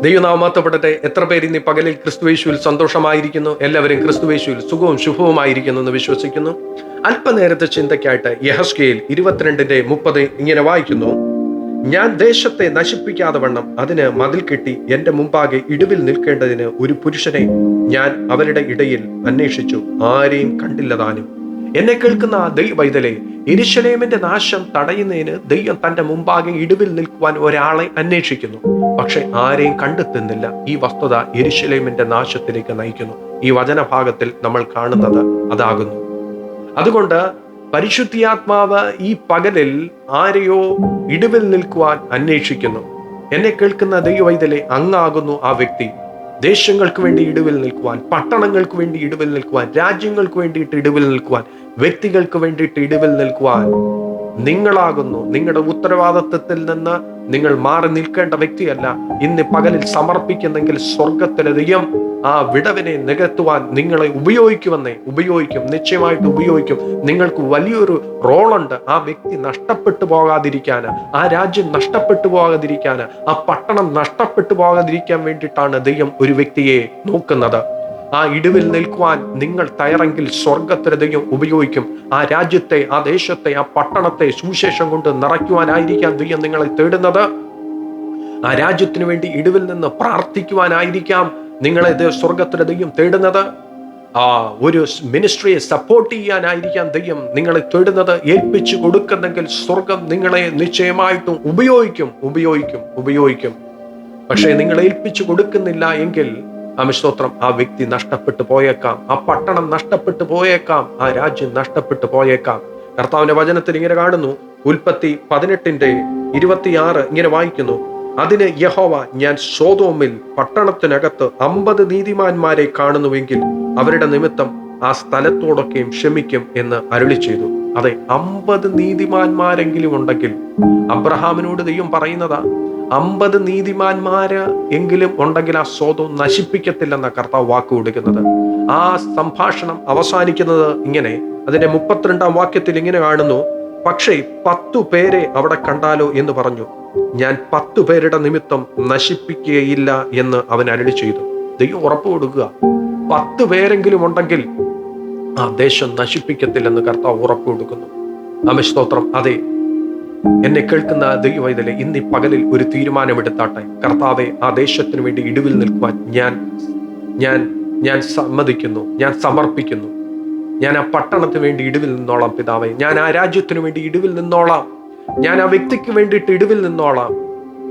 ദൈവനാമത്തപ്പെടട്ടെ എത്ര പേര് ഇന്ന് പകലിൽ ക്രിസ്തുവേശുവിൽ സന്തോഷമായിരിക്കുന്നു? എല്ലാവരും ക്രിസ്തുവേശുവിൽ സുഖവും ശുഭവുമായിരിക്കുന്നു എന്ന് വിശ്വസിക്കുന്നു. അല്പനേരത്തെ ചിന്തയ്ക്കായിട്ട് യഹസ്കേൽ ഇരുപത്തിരണ്ടിന്റെ മുപ്പത് ഇങ്ങനെ വായിക്കുന്നു. ഞാൻ ദേശത്തെ നശിപ്പിക്കാതെ വണ്ണം അതിന് മതിൽ കെട്ടി എന്റെ മുമ്പാകെ ഇടിവിൽ നിൽക്കേണ്ടതിന് ഒരു പുരുഷനെ ഞാൻ അവരുടെ ഇടയിൽ അന്വേഷിച്ചു. ആരെയും കണ്ടില്ലതാനും എന്നെ കേൾക്കുന്ന ദൈവൈതലെ എരിശലേമിന്റെ നാശം തടയുന്നതിന് ദൈവം തന്റെ മുമ്പാകെ ഇടിവിൽ നിൽക്കുവാൻ ഒരാളെ അന്വേഷിക്കുന്നു. പക്ഷെ ആരെയും കണ്ടെത്തുന്നില്ല. ഈ വസ്തുത എരിശലേമിന്റെ നാശത്തിലേക്ക് നയിക്കുന്നു. ഈ വചനഭാഗത്തിൽ നമ്മൾ കാണുന്നത് അതാകുന്നു. അതുകൊണ്ട് പരിശുദ്ധിയാത്മാവ് ഈ പകലിൽ ആരെയോ ഇടിവിൽ നിൽക്കുവാൻ അന്വേഷിക്കുന്നു. എന്നെ കേൾക്കുന്ന ദൈവവൈതലെ അങ്ങാകുന്നു ആ വ്യക്തി. ദേശങ്ങൾക്ക് വേണ്ടി ഇടിവിൽ നിൽക്കുവാൻ പട്ടണങ്ങൾക്ക് വേണ്ടി ഇടിവിൽ നിൽക്കുവാൻ രാജ്യങ്ങൾക്ക് വേണ്ടിയിട്ട് ഇടിവിൽ നിൽക്കുവാൻ വ്യക്തികൾക്ക് വേണ്ടിയിട്ട് ഇടിവിൽ നിൽക്കുവാൻ നിങ്ങളാകുന്നു. നിങ്ങളുടെ ഉത്തരവാദിത്വത്തിൽ നിന്ന് നിങ്ങൾ മാറി നിൽക്കേണ്ട വ്യക്തിയല്ല. ഇന്ന് പകലിൽ സമർപ്പിക്കുന്നെങ്കിൽ സ്വർഗത്തിലധികം ആ വിടവിനെ നികത്തുവാൻ നിങ്ങളെ ഉപയോഗിക്കുമെന്നേ ഉപയോഗിക്കും. നിശ്ചയമായിട്ട് ഉപയോഗിക്കും. നിങ്ങൾക്ക് വലിയൊരു റോളുണ്ട്. ആ വ്യക്തി നഷ്ടപ്പെട്ടു പോകാതിരിക്കാൻ ആ രാജ്യം നഷ്ടപ്പെട്ടു പോകാതിരിക്കാൻ ആ പട്ടണം നഷ്ടപ്പെട്ടു പോകാതിരിക്കാൻ വേണ്ടിയിട്ടാണ് ദൈവം ഒരു വ്യക്തിയെ നോക്കുന്നത്. ആ ഇടിവിൽ നിൽക്കുവാൻ നിങ്ങൾ തയ്യാറെങ്കിൽ സ്വർഗത്തിലെ ദൈവം ഉപയോഗിക്കും. ആ രാജ്യത്തെ ആ ദേശത്തെ ആ പട്ടണത്തെ സുവിശേഷം കൊണ്ട് നിറയ്ക്കുവാനായിരിക്കാം ദൈവം നിങ്ങളെ തേടുന്നത്. ആ രാജ്യത്തിന് വേണ്ടി ഇടിവിൽ നിന്ന് പ്രാർത്ഥിക്കുവാനായിരിക്കാം. നിങ്ങളെ സ്വർഗത്തിലെ ദൈവം തേടുന്നത്? ആ ഒരു മിനിസ്ട്രിയെ സപ്പോർട്ട് ചെയ്യാനായിരിക്കാം ദൈവം നിങ്ങളെ തേടുന്നത് ഏൽപ്പിച്ചു കൊടുക്കുന്നെങ്കിൽ സ്വർഗം നിങ്ങളെ നിശ്ചയമായിട്ടും ഉപയോഗിക്കും ഉപയോഗിക്കും ഉപയോഗിക്കും. പക്ഷേ നിങ്ങൾ ഏൽപ്പിച്ചു കൊടുക്കുന്നില്ല എങ്കിൽ അമിസ്തോത്രം ആ വ്യക്തി നഷ്ടപ്പെട്ടു പോയേക്കാം ആ പട്ടണം നഷ്ടപ്പെട്ടു പോയേക്കാം ആ രാജ്യം നഷ്ടപ്പെട്ടു പോയേക്കാം. കർത്താവിന്റെ വചനത്തിൽ ഇങ്ങനെ കാണുന്നു ഉൽപ്പത്തി പതിനെട്ടിന്റെ ഇരുപത്തിയാറ് ഇങ്ങനെ വായിക്കുന്നു അതിന് യഹോവ ഞാൻ സോതോമിൽ പട്ടണത്തിനകത്ത് അമ്പത് നീതിമാന്മാരെ കാണുന്നുവെങ്കിൽ അവരുടെ നിമിത്തം ആ സ്ഥലത്തോടൊക്കെയും ക്ഷമിക്കും എന്ന് അരുളി ചെയ്തു. അതെ അമ്പത് നീതിമാന്മാരെങ്കിലും ഉണ്ടെങ്കിൽ അബ്രഹാമിനോട് ദൈവം പറയുന്നതാ അമ്പത് നീതിമാന്മാര് എങ്കിലും ഉണ്ടെങ്കിൽ ആ സ്വതം നശിപ്പിക്കത്തില്ലെന്ന കർത്താവ് വാക്ക് കൊടുക്കുന്നത്. ആ സംഭാഷണം അവസാനിക്കുന്നത് ഇങ്ങനെ അതിന്റെ മുപ്പത്തിരണ്ടാം വാക്യത്തിൽ ഇങ്ങനെ കാണുന്നു പക്ഷേ പത്തു പേരെ അവിടെ കണ്ടാലോ എന്ന് പറഞ്ഞു. ഞാൻ പത്തു പേരുടെ നിമിത്തം നശിപ്പിക്കുകയില്ല എന്ന് അവൻ അരളി ചെയ്തു. ദൈവം ഉറപ്പ് കൊടുക്കുക. പത്ത് പേരെങ്കിലും ഉണ്ടെങ്കിൽ ആ ദേശം നശിപ്പിക്കത്തില്ലെന്ന് കർത്താവ് ഉറപ്പ് കൊടുക്കുന്നു. അമിസ്തോത്രം അതെ എന്നെ കേൾക്കുന്ന ദൈവവൈതലെ ഇന്ന് ഈ പകലിൽ ഒരു തീരുമാനമെടുത്താട്ടെ. കർത്താവെ ആ ദേശത്തിന് വേണ്ടി ഇടിവിൽ നിൽക്കുവാൻ ഞാൻ ഞാൻ ഞാൻ സമ്മതിക്കുന്നു. ഞാൻ സമർപ്പിക്കുന്നു. ഞാൻ ആ പട്ടണത്തിന് വേണ്ടി ഇടിവിൽ നിന്നോളാം പിതാവെ. ഞാൻ ആ രാജ്യത്തിന് വേണ്ടി ഇടിവിൽ നിന്നോളാം. ഞാൻ ആ വ്യക്തിക്ക് വേണ്ടിയിട്ട് ഇടിവിൽ നിന്നോളാം.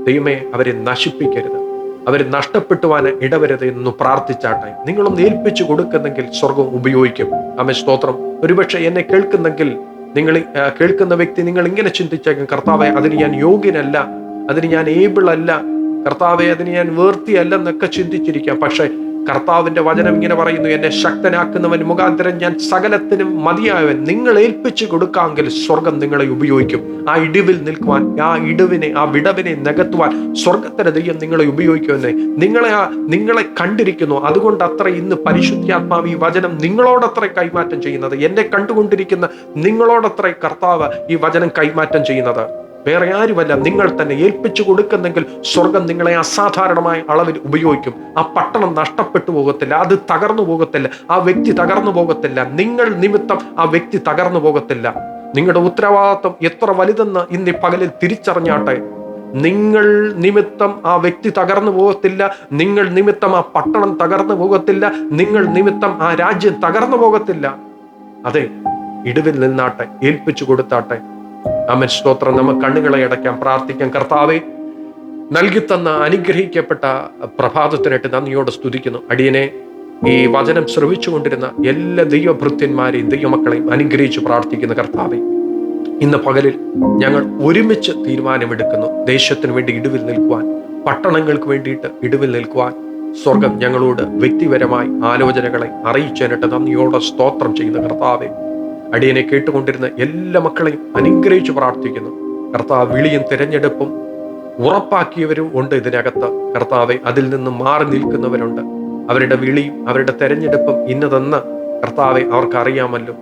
ദൈവമേ അവരെ നശിപ്പിക്കരുത്. അവർ നഷ്ടപ്പെട്ടുവാൻ ഇടവരുത് എന്ന് പ്രാർത്ഥിച്ചാട്ടെ. നിങ്ങളൊന്ന് ഏൽപ്പിച്ചു കൊടുക്കുന്നെങ്കിൽ സ്വർഗം ഉപയോഗിക്കും. അമ്മ സ്തോത്രം. ഒരുപക്ഷെ എന്നെ കേൾക്കുന്നെങ്കിൽ നിങ്ങൾ കേൾക്കുന്ന വ്യക്തി നിങ്ങൾ ഇങ്ങനെ ചിന്തിച്ചേക്കും കർത്താവെ അതിന് ഞാൻ യോഗ്യനല്ല. അതിന് ഞാൻ ഏബിൾ അല്ല. കർത്താവെ അതിന് ഞാൻ വേർത്തിയല്ലെന്നൊക്കെ ചിന്തിച്ചിരിക്കാം. പക്ഷെ കർത്താവിന്റെ വചനം ഇങ്ങനെ പറയുന്നു എന്നെ ശക്തനാക്കുന്നവൻ മുഖാന്തരം ഞാൻ സകലത്തിനും മതിയായവൻ. നിങ്ങൾ ഏൽപ്പിച്ചു കൊടുക്കാമെങ്കിൽ സ്വർഗം നിങ്ങളെ ഉപയോഗിക്കും. ആ ഇടിവിൽ നിൽക്കുവാൻ ആ ഇടിവിനെ ആ വിടവിനെ നികത്തുവാൻ സ്വർഗത്തിന് ദൈവം നിങ്ങളെ ഉപയോഗിക്കുമെന്നേ. നിങ്ങളെ ആ നിങ്ങളെ കണ്ടിരിക്കുന്നു. അതുകൊണ്ട് അത്ര ഇന്ന് പരിശുദ്ധാത്മാവ് ഈ വചനം നിങ്ങളോടത്ര കൈമാറ്റം ചെയ്യുന്നത്. എന്നെ കണ്ടുകൊണ്ടിരിക്കുന്ന നിങ്ങളോടത്ര കർത്താവ് ഈ വചനം കൈമാറ്റം ചെയ്യുന്നത്. വേറെ ആരുമല്ല. നിങ്ങൾ തന്നെ ഏൽപ്പിച്ചു കൊടുക്കുന്നെങ്കിൽ സ്വർഗം നിങ്ങളെ അസാധാരണമായ അളവിൽ ഉപയോഗിക്കും. ആ പട്ടണം നഷ്ടപ്പെട്ടു പോകത്തില്ല അത് തകർന്നു പോകത്തില്ല ആ വ്യക്തി തകർന്നു പോകത്തില്ല നിങ്ങൾ നിമിത്തം ആ വ്യക്തി തകർന്നു പോകത്തില്ല. നിങ്ങളുടെ ഉത്തരവാദിത്വം എത്ര വലുതെന്ന് ഇന്ന് പകലിൽ തിരിച്ചറിഞ്ഞാട്ടെ. നിങ്ങൾ നിമിത്തം ആ വ്യക്തി തകർന്നു പോകത്തില്ല നിങ്ങൾ നിമിത്തം ആ പട്ടണം തകർന്നു പോകത്തില്ല നിങ്ങൾ നിമിത്തം ആ രാജ്യം തകർന്നു പോകത്തില്ല. അതെ ഇടിവിൽ നിന്നാട്ടെ ഏൽപ്പിച്ചു കൊടുത്താട്ടെ. അമൻ സ്തോത്രം. നമുക്ക് കണ്ണുകളെ അടയ്ക്കാം പ്രാർത്ഥിക്കാം. കർത്താവെ നൽകിത്തന്ന അനുഗ്രഹിക്കപ്പെട്ട പ്രഭാതത്തിനായിട്ട് നന്ദിയോടെ സ്തുതിക്കുന്നു. അടിയനെ ഈ വചനം ശ്രവിച്ചുകൊണ്ടിരുന്ന എല്ലാ ദൈവഭൃത്യന്മാരെയും ദൈവമക്കളെയും അനുഗ്രഹിച്ച് പ്രാർത്ഥിക്കുന്ന കർത്താവെ ഇന്ന് പകലിൽ ഞങ്ങൾ ഒരുമിച്ച് തീരുമാനമെടുക്കുന്നു. ദേശത്തിന് വേണ്ടി ഇടിവിൽ നിൽക്കുവാൻ പട്ടണങ്ങൾക്ക് വേണ്ടിയിട്ട് ഇടിവിൽ നിൽക്കുവാൻ സ്വർഗം ഞങ്ങളോട് വ്യക്തിപരമായി ആലോചനകളെ അറിയിച്ചതിനിട്ട് നന്ദിയോടെ സ്തോത്രം ചെയ്യുന്ന കർത്താവെ അടിയനെ കേട്ടുകൊണ്ടിരുന്ന എല്ലാ മക്കളെയും അനുഗ്രഹിച്ച് പ്രാർത്ഥിക്കുന്നു. കർത്താവ് വിളിയും തിരഞ്ഞെടുപ്പും ഉറപ്പാക്കിയവരും ഉണ്ട് ഇതിനകത്ത്. കർത്താവെ അതിൽ നിന്ന് മാറി നിൽക്കുന്നവരുണ്ട്. അവരുടെ വിളിയും അവരുടെ തെരഞ്ഞെടുപ്പും ഇന്നതെന്ന് കർത്താവെ അവർക്ക് അറിയാമല്ലോ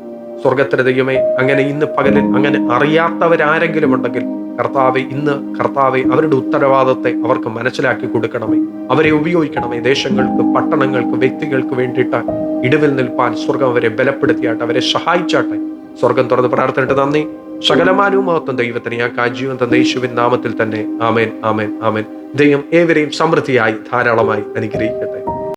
സ്വർഗത്തിലെ ദൈവമേ അങ്ങനെ ഇന്ന് പകലിൽ അങ്ങനെ അറിയാത്തവരാരെങ്കിലും ഉണ്ടെങ്കിൽ കർത്താവെ ഇന്ന് കർത്താവെ അവരുടെ ഉത്തരവാദത്തെ അവർക്ക് മനസ്സിലാക്കി കൊടുക്കണമേ. അവരെ ഉപയോഗിക്കണമേ ദേശങ്ങൾക്ക് പട്ടണങ്ങൾക്ക് വ്യക്തികൾക്ക് വേണ്ടിയിട്ട് ഇടിവിൽ നിൽപ്പാൻ സ്വർഗം അവരെ ബലപ്പെടുത്തിയാട്ടെ അവരെ സഹായിച്ചാട്ടെ. സ്വർഗം തുറന്ന് പ്രാർത്ഥനയിട്ട് നന്ദി. സകലമാനവും ദൈവത്തിന് ഞാൻ കാജീവൻ തന്ന യേശുവിൻ നാമത്തിൽ തന്നെ. ആമേൻ ആമേൻ ആമേൻ. ദൈവം ഏവരെയും സമൃദ്ധിയായി ധാരാളമായി അനുഗ്രഹിക്കട്ടെ.